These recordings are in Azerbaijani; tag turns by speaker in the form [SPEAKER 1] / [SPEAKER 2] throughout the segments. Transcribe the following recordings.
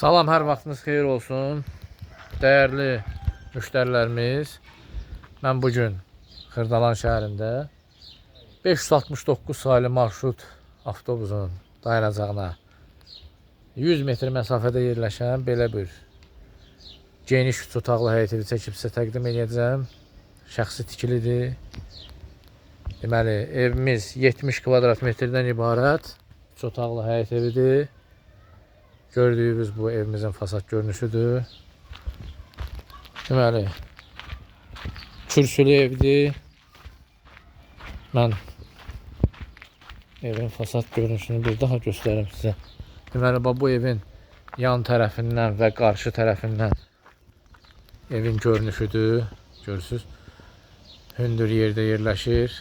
[SPEAKER 1] Salam, hər vaxtınız xeyir olsun. Dəyərli müştərilərimiz, mən bu gün Xırdalan şəhərində 569 saylı marşrut avtobusun dayanacağına 100 metr məsafədə yerləşən belə bir geniş üç otaqlı həyət evi çəkib sizə təqdim edəcəm. Şəxsi tikilidir. Deməli, evimiz 70 kvadrat metrdən ibarət üç otaqlı həyət evidir. Gördüyünüz bu evimizin fasad görünüşüdür. Deməli, kürsülü evdir. Mən evin fasad görünüşünü bir daha göstərim sizə. Deməli, bu evin yan tərəfindən və qarşı tərəfindən evin görünüşüdür. Görürsüz. Hündür yerdə yerləşir.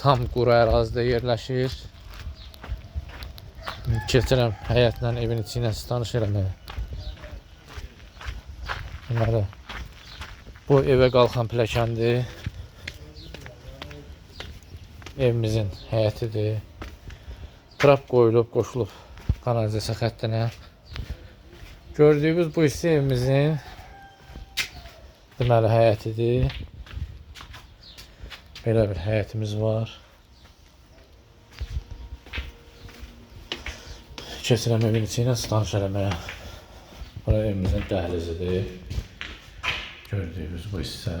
[SPEAKER 1] Tam quru ərazidə yerləşir. Keçirəm həyətlə evin içi ilə sizi tanış eləməyə. Deməli, bu evə qalxan pilləkəndir. Evimizin həyətidir. Trap qoyulub, qoşulub kanalizasiya xəttinə. Gördüyünüz bu hissə evimizin deməli həyətidir. Belə bir həyətimiz var. Keçirəm evin içi ilə tanış eləməyə. Bura evimizin dəhlizidir. Gördüyünüz bu hissə.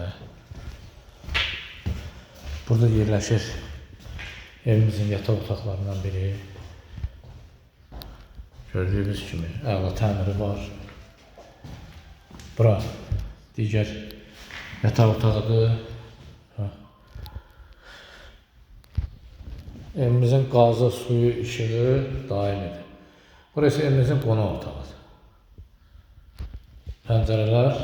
[SPEAKER 1] Burada yerləşir evimizin yataq otaqlarından biri. Gördüyünüz kimi əla təmiri var. Bura digər yataq otağıdır. Ha. Evimizin qazı, suyu, işığı daimidir. Burası evimizin qonaq otağıdır. Pəncərələr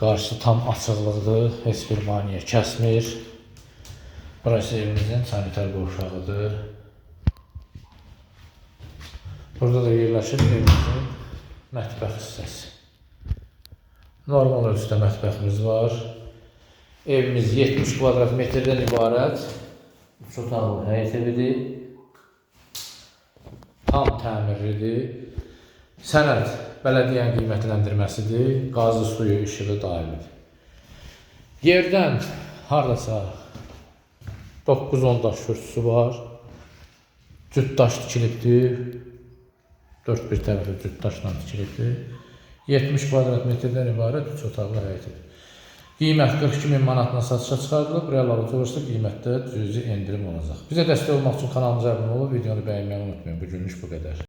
[SPEAKER 1] qarşı tam açıqlıqdır, heç bir maneə kəsmir. Burası evimizin sanitar qovşağıdır. Burada da yerləşir evimizin mətbəx hissəsi. Normal ölçüdə mətbəximiz var. Evimiz 70 kvadrat metrdən ibarət. Üç otaqlı həyət evidir. Tam təmirlidir. Sənəd bələdiyyənin qiymətləndirməsidir. Qazı, suyu, işığı daimidir. Yerdən hardasa 9-10 daş kürsüsü var. Cüt daş tikilibdir. 4 bir tərəfi cüt daşla tikilibdir. 70 kvadrat metrdən ibarət 3 otaqlı həyət evi. Qiymət 42 min manatla satışa çıxarılıb. Real alıcı olursa qiymətdə cüzi endirim olacaq. Bizə dəstək olmaq üçün kanalımıza abunə olub, videonu bəyənməyi unutmayın. Bugünlük bu qədər.